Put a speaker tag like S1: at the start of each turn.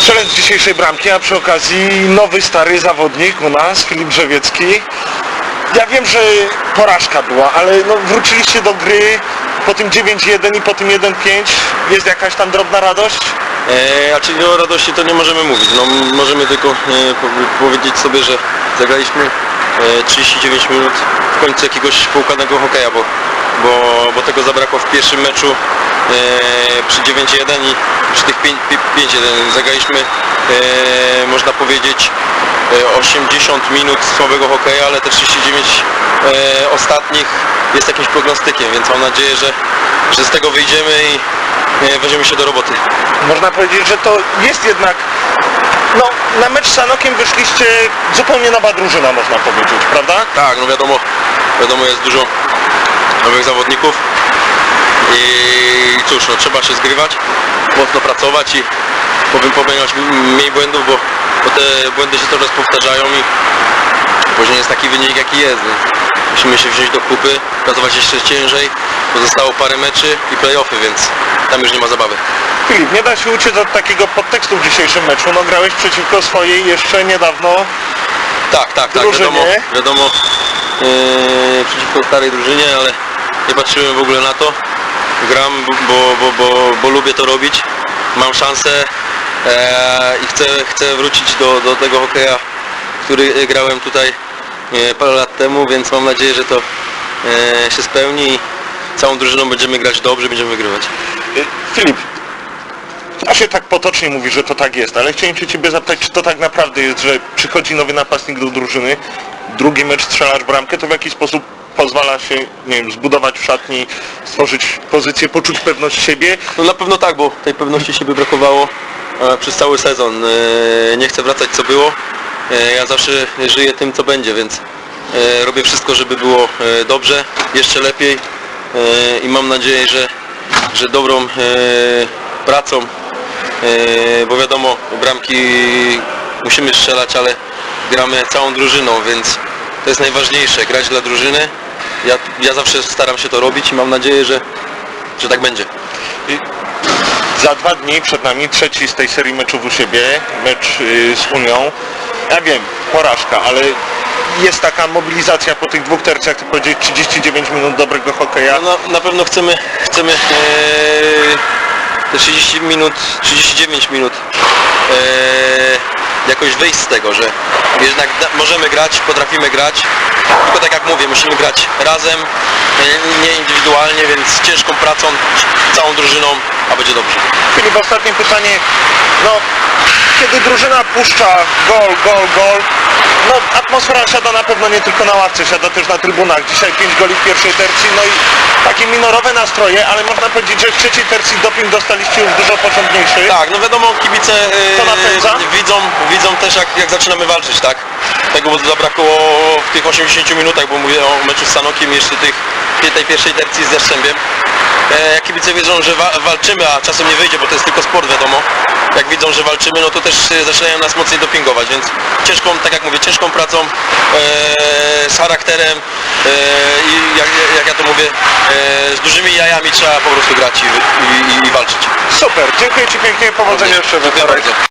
S1: strzelec dzisiejszej bramki, a przy okazji nowy, stary zawodnik u nas, Filip Drzewiecki. Ja wiem, że porażka była, ale no, wróciliście do gry po tym 9-1 i po tym 1-5. Jest jakaś tam drobna radość?
S2: E, a czyli o radości to nie możemy mówić. No, możemy tylko e, po- powiedzieć sobie, że zagraliśmy 39 minut w końcu jakiegoś poukładnego hokeja, bo, bo, bo tego zabrakło w pierwszym meczu e, przy 9-1 i przy tych 5- 5-1 zagraliśmy e, można powiedzieć e, 80 minut słabego hokeja, ale te 39 e, ostatnich jest jakimś prognostykiem, więc mam nadzieję, że, że z tego wyjdziemy i e, weźmiemy się do roboty.
S1: Można powiedzieć, że to jest jednak... No, na mecz z Sanokiem wyszliście zupełnie nowa drużyna, można powiedzieć, prawda?
S2: Tak, no wiadomo, wiadomo jest dużo nowych zawodników i cóż, no trzeba się zgrywać, mocno pracować i powiem popełniać mniej błędów, bo, bo te błędy się coraz powtarzają i później jest taki wynik jaki jest. Musimy się wziąć do kupy, pracować jeszcze ciężej, pozostało parę meczy i playoffy, więc tam już nie ma zabawy.
S1: Filip, nie da się uciec od takiego podtekstu w dzisiejszym meczu. No grałeś przeciwko swojej jeszcze niedawno
S2: Tak, tak, tak,
S1: Drużynie.
S2: wiadomo, wiadomo yy, przeciwko starej drużynie, ale nie patrzyłem w ogóle na to. Gram, bo, bo, bo, bo lubię to robić, mam szansę e, i chcę, chcę wrócić do, do tego hokeja, który grałem tutaj parę lat temu, więc mam nadzieję, że to e, się spełni i całą drużyną będziemy grać dobrze, będziemy wygrywać.
S1: Y, Filip, a się tak potocznie mówi, że to tak jest, ale chciałem się Ciebie zapytać, czy to tak naprawdę jest, że przychodzi nowy napastnik do drużyny, drugi mecz strzelasz bramkę, to w jaki sposób pozwala się, nie wiem, zbudować w szatni, stworzyć pozycję, poczuć pewność siebie?
S2: No na pewno tak, bo tej pewności siebie brakowało e, przez cały sezon. E, Nie chcę wracać co było. E, Ja zawsze żyję tym co będzie, więc e, robię wszystko, żeby było e, dobrze, jeszcze lepiej i mam nadzieję, że, że dobrą pracą, bo wiadomo, bramki musimy strzelać, ale gramy całą drużyną, więc to jest najważniejsze, grać dla drużyny. Ja, ja zawsze staram się to robić i mam nadzieję, że, że tak będzie.
S1: Za dwa dni przed nami trzeci z tej serii meczów u siebie, mecz y, z Unią. Ja wiem, porażka, ale jest taka mobilizacja po tych dwóch tercjach, ty powiedzieć 39 minut dobrego hokeja.
S2: No, na, pewno chcemy, chcemy e, te 30 minut, 39 minut e, jakoś wyjść z tego, że jednak da, możemy grać, potrafimy grać, tylko tak jak mówię, musimy grać razem, e, nie indywidualnie, więc ciężką pracą, całą drużyną, a będzie dobrze.
S1: Filip, ostatnie pytanie. No, kiedy drużyna puszcza gol, gol, gol, no atmosfera siada na pewno nie tylko na ławce, siada też na trybunach. Dzisiaj 5 goli w pierwszej tercji, no i takie minorowe nastroje, ale można powiedzieć, że w trzeciej tercji doping dostaliście już dużo porządniejszy.
S2: Tak, no wiadomo, kibice
S1: To napędza?
S2: e, widzą, widzą też jak, jak zaczynamy walczyć, tak? Tego zabrakło w tych 80 minutach, bo mówię o meczu z Sanokiem jeszcze tych, tej pierwszej tercji z Jastrzębiem. E, jak kibice wiedzą, że wa walczymy, a czasem nie wyjdzie, bo to jest tylko sport wiadomo, jak widzą, że walczymy, no to też e, zaczynają nas mocniej dopingować, więc ciężką, tak jak mówię, ciężką pracą, e, z charakterem e, i jak, jak ja to mówię, e, z dużymi jajami trzeba po prostu grać i, i, i, walczyć.
S1: Super, dziękuję Ci pięknie, powodzenia jeszcze
S2: Dziękuję bardzo.